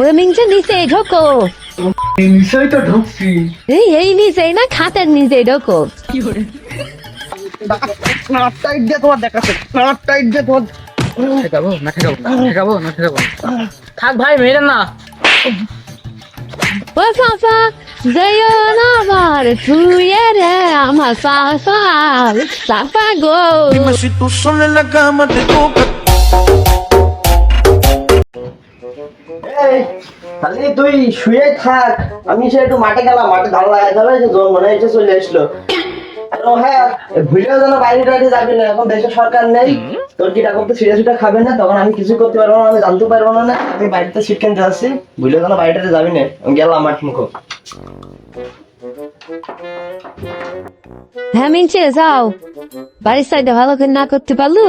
ওরে মিংছে নিচে ঢোকো নিশ্চয়ই তো ঢুকছি এই এই নিচে না খাতের নিচে ঢোকো টাইট দিয়ে টাইট দিয়ে তোমার ঠেকাবো না ঠেকাবো ঠেকাবো না ঠেকাবো থাক ভাই না ও না. খালি তুই শুয়ে থাক। আমি সে একটু মাঠে গেলাম, মাঠে ধান জোর মনে হয় এসে চলে আসলো। হ্যাঁ হ্যাঁ যাও। বাড়ির সাইডে ভালো করে না করতে পারলু?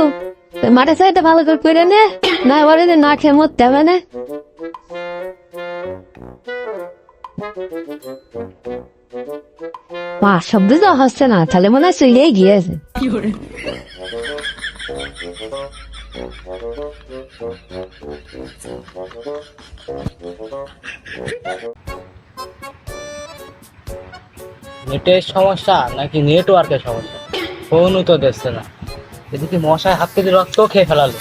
মাঠের সাইডে ভালো করে নে, না যে না খেয়ে মরতে না। মা তো হচ্ছে না, তাহলে মনে গিয়েছে। নেটের সমস্যা নাকি নেটওয়ার্কের সমস্যা? ফোনও তো দেখছে না। এদিকে মশায় হাত থেকে রক্ত খেয়ে ফেলালো।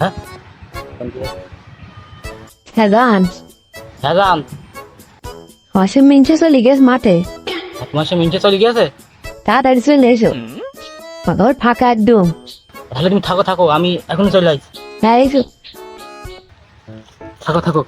হ্যাঁ? হ্যাঁ জান হ্যাঁ জান অসীম চলে গেছে মাঠে এক মাসে মিনিটে চলে গিয়েছে তাড়াতাড়ি চলে এসো ঘর ফাঁকা একদম তাহলে তুমি থাকো থাকো আমি এখন চলে আসছি হ্যাঁ এসো থাকো থাকো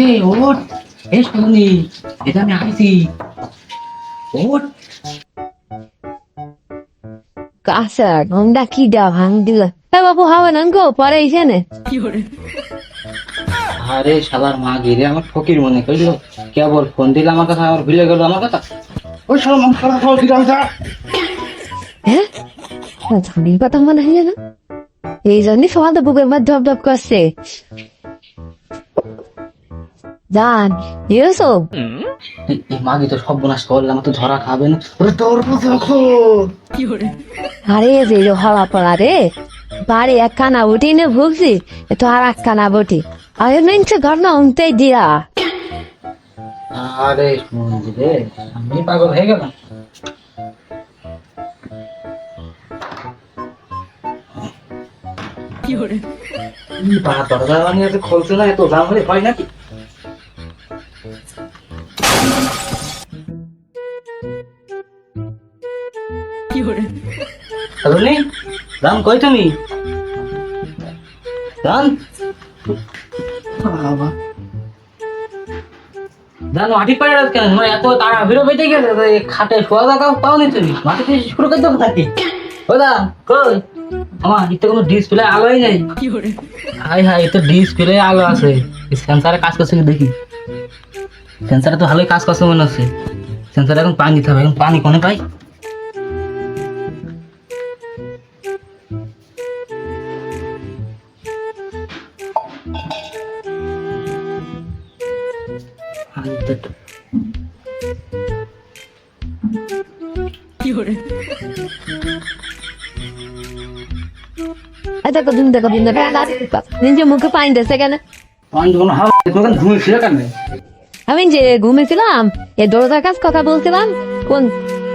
এ ওট এ শুনি এটা আমি আইছি। ওট কাছে ঘুমটা কি দা ভাঙ দিল হ্যাঁ বাবু হবে না গো পরে এসে নে আরে শালার মা গিরে আমার ফকির মনে করল। কেবল ফোন দিলে আমার কথা আমার ভুলে গেল আমার কথা। ওই শালা মাথা খারাপ হওয়া দিলাম যা হ্যাঁ? জানির কথা মনে হয় না? এই জন্যই সকাল তো বুকের মধ্যে ধপ ধপ করছে। জান এই মাগি তো সব বোনাস করলে আমার তো ধরা খাবে না। ওরে তোর আরে যে হলা পড়া রে বাড়ি এক কানা উঠি নে ভুগছি এ তো আর এক কানা বটি। আর মেনছে ঘর না উমতে দিয়া। আরে শুনছি রে আমি পাগল হয়ে গেলাম। কি বাবা দরজা বানিয়ে খুলছে না এত? দাম হলে হয় নাকি? রাম কই তুমি? রাম? বাবা মাটি পাড়ে কেন? মানে এত তারা ভিড়ো বেঁচে গেছে খাটে শোয়া জায়গা পাওনি তুমি? মাটিতে শুরু করে দেবো দা কই? আমার এতে কোনো ডিসপ্লে আলোই নেই। হাই হাই তো ডিসপ্লে আলো আছে। সেন্সারে কাজ করছে কি দেখি? সেন্সারে তো ভালোই কাজ করছে মনে হচ্ছে। সেন্সারে এখন পানি দিতে হবে। এখন পানি কোনে পাই? দেখো। তুমি দেখো তুমি দেখো নিজে মুখে পানি দিয়েছে কেন? আমি যে ঘুমেছিলাম এ দরজার কাছে কথা বলছিলাম কোন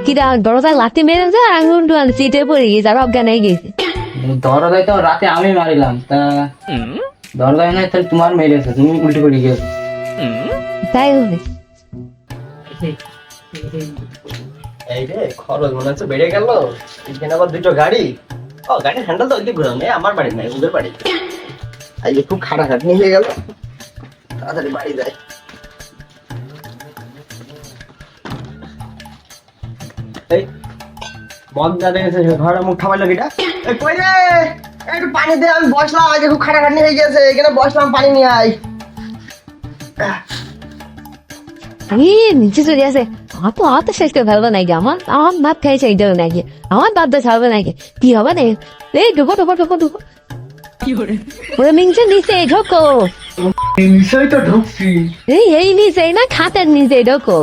কিরা দরজায় লাথি মেরেছে আর আমি উল্টো সিটে পড়ে গেছি আর অজ্ঞান হয়ে গেছি। দরজায় তো রাতে আমি মারিলাম তা দরজায় নাই তাহলে তোমার মেরেছে তুমি উল্টে পড়ে গেছো। তাই হবে। এই রে খরচ মনে হচ্ছে বেড়ে গেল এখানে আবার দুটো গাড়ি। ও গাড়ির হ্যান্ডেল তো ওইদিকে ঘুরানো আমার বাড়ি নাই ওদের বাড়ি। আজকে খুব খাটাখাটনি হয়ে গেল। তাড়াতাড়ি বাড়ি যায় ঘরে মুখ কিটা? এই কই রে? একটু পানি দে, আমি বসলাম আজকে খুব খাটাখাটনি হয়ে গেছে এখানে বসলাম পানি নিয়ে আয়। নিচে চলে আসে আমার তো অত শেষ করে ফেলব নাকি? আমার আমার ভাত খাইছে, এইটাও নাকি। আমার বাদ দিয়ে ছাড়বে নাকি? কি হবে না এই, ঢুকো ঢুকো ঢুকো ঢুকো। ওরে নিচে ঢোকো। নিশ্চয়ই তো ঢুকছি। এই এই নিচে না খাতের নিচে ঢোকো।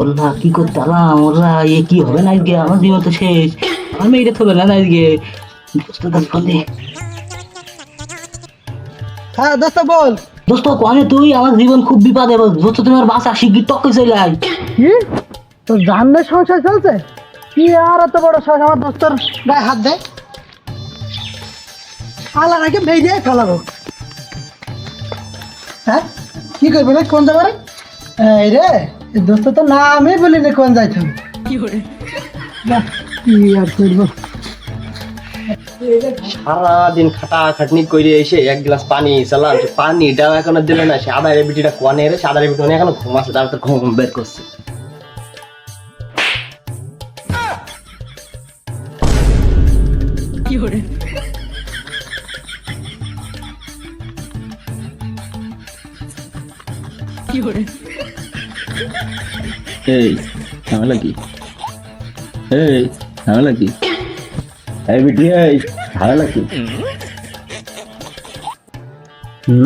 ওরা কি করতাম? ওরা এ কি হবে না আজকে? আমার জীবন তো শেষ। আমি এটা তো না আজকে। করলে হ্যাঁ দোস্ত বল। দোস্ত কনে তুই? আমার জীবন খুব বিপদে দোস্ত তোমার বাসা শিগগির টকে চলে আয়। কি? তোর জানলে সংসার চলছে? কি আর এত বড় সাহস আমার দোস্তর গায়ে হাত দেয়? আলা নাকি ভেজে ফেলাবো। হ্যাঁ? কি করবে না কোন যাবে এই রে দোস্ত তো না আমি বলিনি কোন যাইতে হবে কি আর করব? সারাদিন খাটা খাটনি করে এসে এক গ্লাস পানি চালাম সে পানিটা এখনও দিলে না সে আদা রেবিটিটা কোয়ানে রে সাদা রেবিটি এখনও ঘুম আছে তার তো ঘুম বের করছে। এই ঝামেলা কি? এই ঝামেলা কি? এই বিটি এই ঝামেলা কি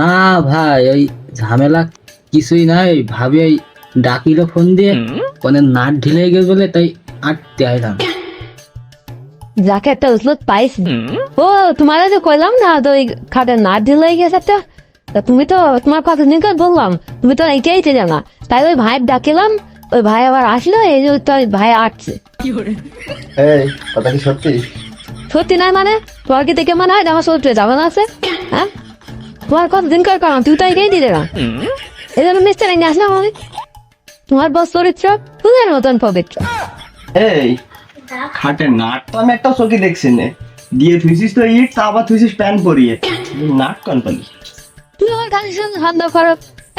না ভাই ওই ঝামেলা কিছুই নাই ভাবি ওই ডাকিল ফোন দিয়ে কোনে নাট ঢিলে গেছে বলে তাই আটতে আইলাম। যাকে একটা উসলত পাইছি ও তোমার যে কইলাম না তো ওই খাটের নাট ঢিলে গেছে একটা। তা তুমি তো তোমার কথা নিয়ে বললাম তুমি তো এইটাই তে জানা তাই ওই ভাই ডাকিলাম ওই ভাই আবার আসলো এই যে ভাই আসছে এই কথা কি সত্যি? সত্যি নাই মানে? তোমার কি দেখে মনে হয় আমার সত্যি যাবে না আছে? হ্যাঁ? তোমার কথা দিন কর কারণ তুই তাই এটাই দিলে না এই জন্য মিস্টার নিয়ে আসলাম আমি। তোমার বস চরিত্র ফুলের মতন পবিত্র। এই খাটের নাট তো আমি একটা চোখে দেখছি না। দিয়ে থুইছিস তো ইট তা আবার থুইছিস প্যান পরিয়ে। নাট তুই আমার শুনে করো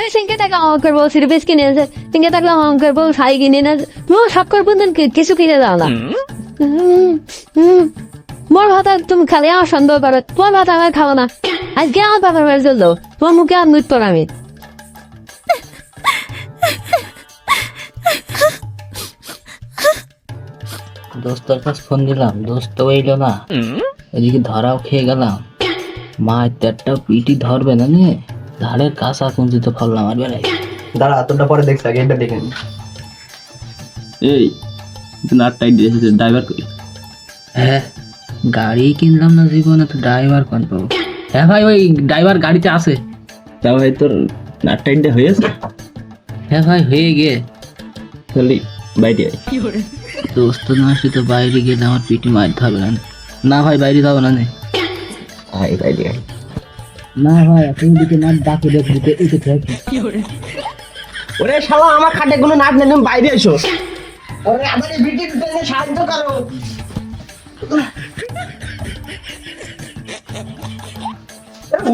এই সিংকে টাকা অঙ্ক করব সিরিপিস কিনে এনেছে। সিংকে টাকা অঙ্ক করব শাড়ি কিনে এনে তুমি সব করব কিছু কিনে দাও না। মোর ভাতা তুমি খালি আমার সন্দেহ করো তোমার ভাতা আমার খাব না। আজকে আমার বাবার বাড়ি চলল তোমার মুখে আর মৃত্যু আমি। দোস্তর কাছে ফোন দিলাম দোস্ত এলো না। এদিকে ধরাও খেয়ে গেলাম। মা একটা পিটি ধরবে না নে? ধারের কাঁচা কুঞ্চিতে ফললাম আর বেড়াই দাঁড়া তোরটা পরে দেখছি আগে এটা দেখে। এই নাট টাইট দিয়েছে ড্রাইভার কই হ্যাঁ গাড়ি কিনলাম না জীবনে তো ড্রাইভার কোন পাবো? হ্যাঁ ভাই ওই ড্রাইভার গাড়িতে আছে। তা ভাই তোর নাট টাইটটা হয়েছে হ্যাঁ ভাই হয়ে গে চলি বাইরে আয়। দোস্ত না আসলে তো বাইরে গেলে আমার পিটি মার ধরবে না। না ভাই বাইরে যাব না নে আয় বাইরে আয়। না ভাই আপনি দিকে না ডাকে দেখে দিতে এসে থাকি। ওরে শালা আমার খাটে কোনো নাট নেই তুমি বাইরে এসো ওরে আবার এই বিটি সাহায্য করো।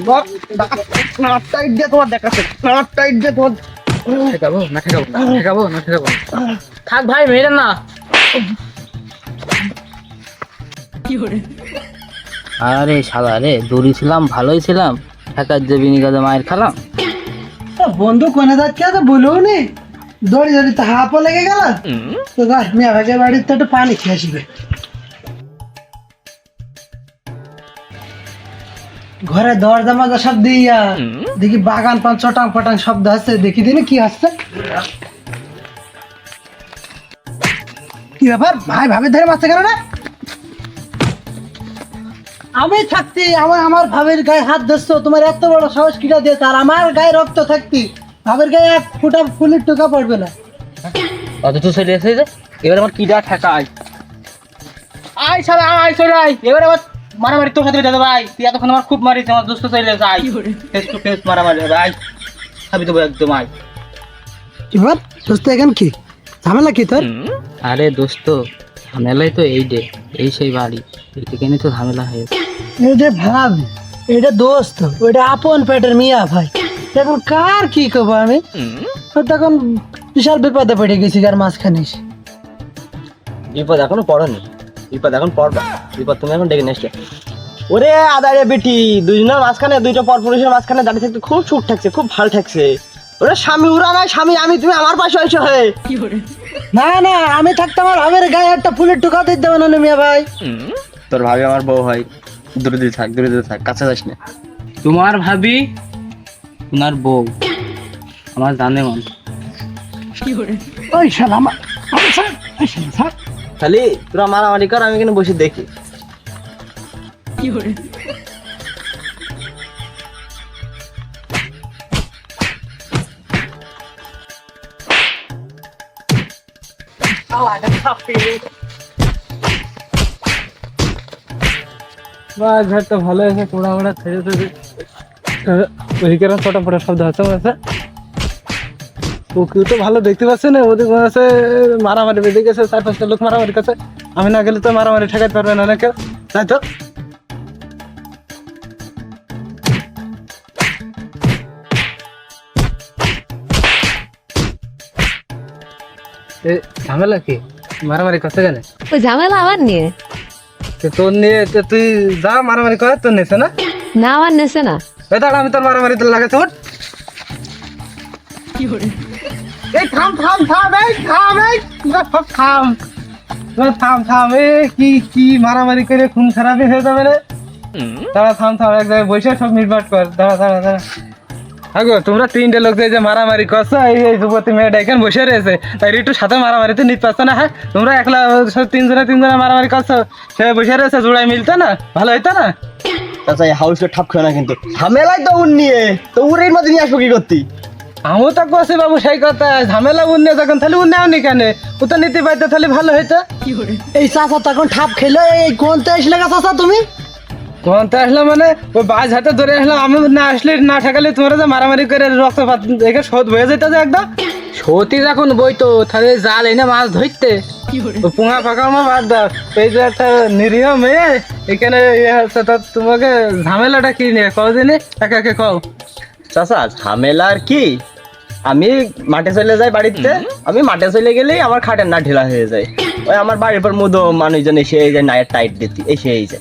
করে? এই দিয়ে তোমার দেখাচ্ছে, এই দিয়ে তোমার থাক ভাই মেরে না আরে শালা রে, দড়ি ছিলাম, ভালোই ছিলাম। ঠেকার যে বিনিগাদে মায়ের খালাম। বন্ধু কোনে যাচ্ছে তো বলেও নি দড়ি দড়ি তো হাঁপও লেগে গেল। তো যাই মিয়া ভাগের বাড়িতে একটু পানি খেয়ে আসবে। ঘরে দরজা মাজা সব দিয়া, দেখি বাগান পান, চটাং পটাং শব্দ হচ্ছে দেখি দিনি কি হচ্ছে। কি ব্যাপার? ভাই ভাবে ধরে মারছে কেন রে? আমি থাকতে আমার আমার ভাবের গায়ে হাত দিচ্ছ তোমার এত বড় সাহস কিটা দিয়েছে আর আমার গায়ে রক্ত থাকতি ভাবের গায়ে এক ফুটা ফুলের টোকা পড়বে না। অত তো চলে এসে যে এবার আমার কিডা ঠেকাই আয়। শালা আয় আয়। এবার আবার মারামারি তোর সাথে যেতে ভাই তুই এতক্ষণ আমার খুব মারিস আমার দোস্ত চলে যাই ফেস টু ফেস মারামারি হবে আয়। খাবি দেবো একদম আয়। এবার দোস্ত এখন কি? ঝামেলা কি তোর? আরে দোস্ত ঝামেলাই তো এই ডে এই সেই বাড়ি এইখানে তো ঝামেলা হয়েছে। এটা ভাব এটা দোস্ত ওইটা আপন পেটের মিয়া ভাই। এখন কার কি করব আমি? তখন বিশাল বিপদে পড়ে গেছি কার মাঝখানে বিপদ এখনও পড়নি। বিপদ এখন পড়বা। বিপদ তুমি এখন ডেকে নেসলে ওরে আদারে বেটি দুজনের মাঝখানে দুইটা পর পুরুষের মাঝখানে দাঁড়িয়ে থাকতে খুব সুখ থাকছে খুব ভালো থাকছে ওরে স্বামী উড়া নাই স্বামী আমি তুমি আমার পাশে হয়েছো হে। না না আমি থাকতে আমার ভাবের গায়ে একটা ফুলের টুকা দিতে দেবে না মিয়া ভাই। তোর ভাবি আমার বউ হয়। দূরে দূরে থাক দূরে দূরে থাক কাছে যাস না। তোমার ভাবি তোমার বউ। আমার জানে মন। ওই শালা আমার। খালি তোরা মারামারি কর আমি এখানে বসে দেখি। বা ঘরটা ভালো আছে পোড়া মোড়া ছেড়ে ছেড়ে ওইখানে ছোটা ফোটা শব্দ হচ্ছে, মনে ও কেউ তো ভালো দেখতে পাচ্ছে না, ওদের মনে হচ্ছে মারামারি বেঁধে গেছে, চার পাঁচটা লোক মারামারি কাছে আমি না গেলে তো মারামারি ঠেকাতে পারবে না, অনেকে। তাই তো? ঝামেলা কি? মারামারি করতে জানে ওই ঝামেলা আমার নিয়ে। তো তোর নিয়ে তুই যা মারামারি করে তোর নিছে না? না আমার নেছে না। এই দাঁড়া আমি তোর মারামারি তোর লাগাতে উঠ এই থাম থাম থাম এই থাম এই। সব থাম। তোরা থাম থাম এ কি কি মারামারি করে খুন খারাপি হয়ে যাবে রে। দাঁড়া থাম থাম এক জায়গায় বসে সব মিটমাট কর। দাঁড়া দাঁড়া দাঁড়া। আগো তোমরা তিনটে লোক যে মারামারি করছ এই এই যুবতী মেয়েটা এখানে বসে রয়েছে। তাই একটু সাথে মারামারিতে নিতে পারছ না হ্যাঁ? তোমরা একলা তিনজনে তিনজনে মারামারি করছ। সে বসে রয়েছে জোড়াই মিলতো না? ভালো হইতো না? আচ্ছা এই হাউসটা ঠাপ খেয়ে না কিন্তু। ঝামেলাই তো উন নিয়ে তো উড়ের মধ্যে নিয়ে আসব কি করতি? আমিও তো কষে বাবু সেই কথা। ঝামেলা উন্নে যখন তাহলে উন্নে আনি কেন? ও তো নিতে পারতো তাহলে ভালো হইতো। এই চাচা তখন ঠাপ খেলো এই কোনতে আসলে গা চাচা তুমি? কোন তো আসলাম মানে ওই বাজ হাতে ধরে আসলাম। আমি না আসলে না ঠেকালে তোমরা যে মারামারি করে রক্তপাত দেখে শোধ হয়ে যেত যে একদম। সতী যখন বইতো তাহলে জাল এনে মাছ ধরতে। ও পুঙা ফাঁকা মা বাদ দাও এই যে একটা নিরীহ মেয়ে এখানে ইয়ে হচ্ছে তা তোমাকে ঝামেলাটা কি নিয়ে? কও দিনে একে একে কও। চাচা ঝামেলা আর কি? আমি মাঠে চলে যাই বাড়িতে। আমি মাঠে চলে গেলেই আমার খাটের না ঢিলা হয়ে যায়। ওই আমার বাড়ির পর মুদো মানুষজন এসে এই যে নায়ের টাইট দিতে এসে এই যে।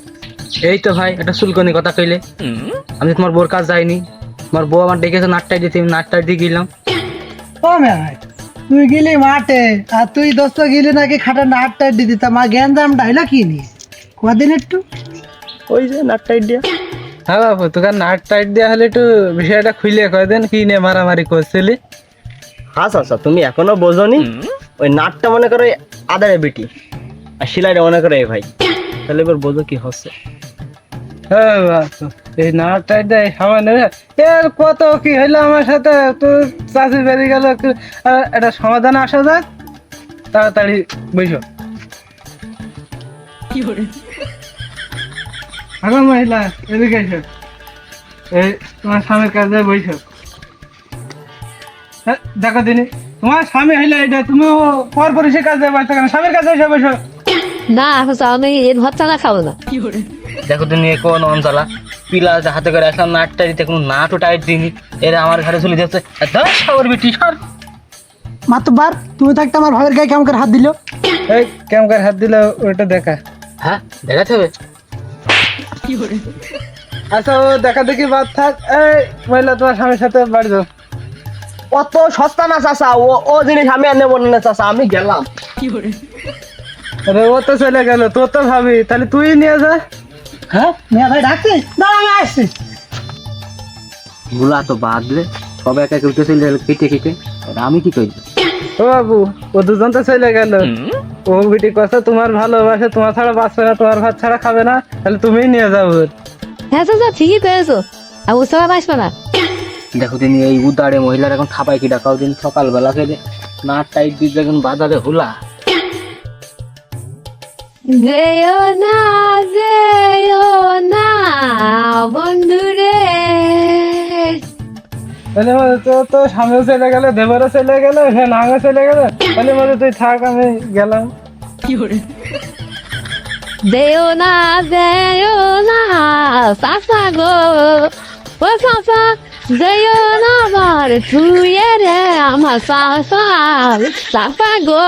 এই তো ভাই একটা সুলকনি কথা কইলে। আমি তোমার বোর কাজ যাইনি। তোমার বউ আমার ডেকেছে নাটটাই দিতে আমি নাটটাই দিয়ে গেলাম। ও মেয়ে ভাই তুই গেলি মাঠে আর তুই দোস্ত গেলি নাকি খাটা নাটটা দিদি তা মা জ্ঞান দাম ডাইলা কি নিয়ে? কদিন একটু? ওই যে নাট টাইট দিয়া। হ্যাঁ বাবু তোকে নাট টাইট দেওয়া হলে একটু বিষয়টা খুলে কয় দেন কি নিয়ে মারামারি করছিলি? হ্যাঁ চাচা তুমি এখনও বোঝনি? ওই নাটটা মনে করো এই আদারে বিটি আর সিলাইটা মনে করো এই ভাই। তাহলে এবার বোঝো কি হচ্ছে। হ্যাঁ এই নাট টাইট দেয় সামান্য এর কত কি হইল আমার সাথে? তো চাষি বেরিয়ে গেল একটা সমাধান আসা যাক। তাড়াতাড়ি বইসো এখন মহিলা এদিকে এসো। এই তোমার স্বামীর কাছে বইসো হ্যাঁ, দেখো দিনি তোমার স্বামী হইলে এটা তুমি পর পরিষের কাছে বসে কেন? স্বামীর কাছে এসে বসো। না এখন আমি এর ভাত চানা খাব না। দেখো তুমি এ কোন অঞ্চলা। পিলা হাতে করে আসলাম নাটটা দিতে কোনো নাটও টাইট দিনি এরা আমার ঘরে চলে যাচ্ছে। দশ সাগর বেটি সর। মাতবার তুমি থাকতে আমার ভাইয়ের গায়ে কেমন করে হাত দিল? এই কেমন করে হাত দিলে ওটা দেখা। হ্যাঁ দেখাতে হবে? আচ্ছা ও দেখা দেখি বাদ থাক। এই মহিলা তোমার স্বামীর সাথে বাড়ি যাও। অত সস্তা না চাচা। ও ও জিনিস আমি আর নেব না চাচা। আমি গেলাম। আরে ও তো চলে গেল তোর তো ভাবি। তাহলে তুই নিয়ে যা। হ্যাঁ? মেয়ে ভাই ডাকছে। দাঁড়া আমি আসছি। গুলা তো বাদ রে সবাই একা কেউ চলে গেল কেটে কেটে। আর আমি কি করি ও বাবু ও দুজন তো চলে গেল। ও বিটি কথা তোমার ভালোবাসে তোমার ছাড়া বাঁচবে না তোমার ভাত ছাড়া খাবে না। তাহলে তুমিই নিয়ে যাও ওর। হ্যাঁ চাচা ঠিকই পেয়েছ আর বুঝতে পারবে না। দেখো তিনি এই উদারে মহিলার এখন খাপাই কি ডাকাও দিন সকালবেলা খেলে। না টাইট দিয়ে যখন বাজারে হুলা। যেও না যেও না বন্ধুরে। তাহলে মানে তো তো সামনে চলে গেলে দেবরে চলে গেলে সে নাঙে চলে গেলে। তাহলে মানে তুই থাক আমি গেলাম। যেও না যেও না সাসা গো। ও সাসা যেও না আমার ছুঁয়ে রে আমার সাসা সাসা গো।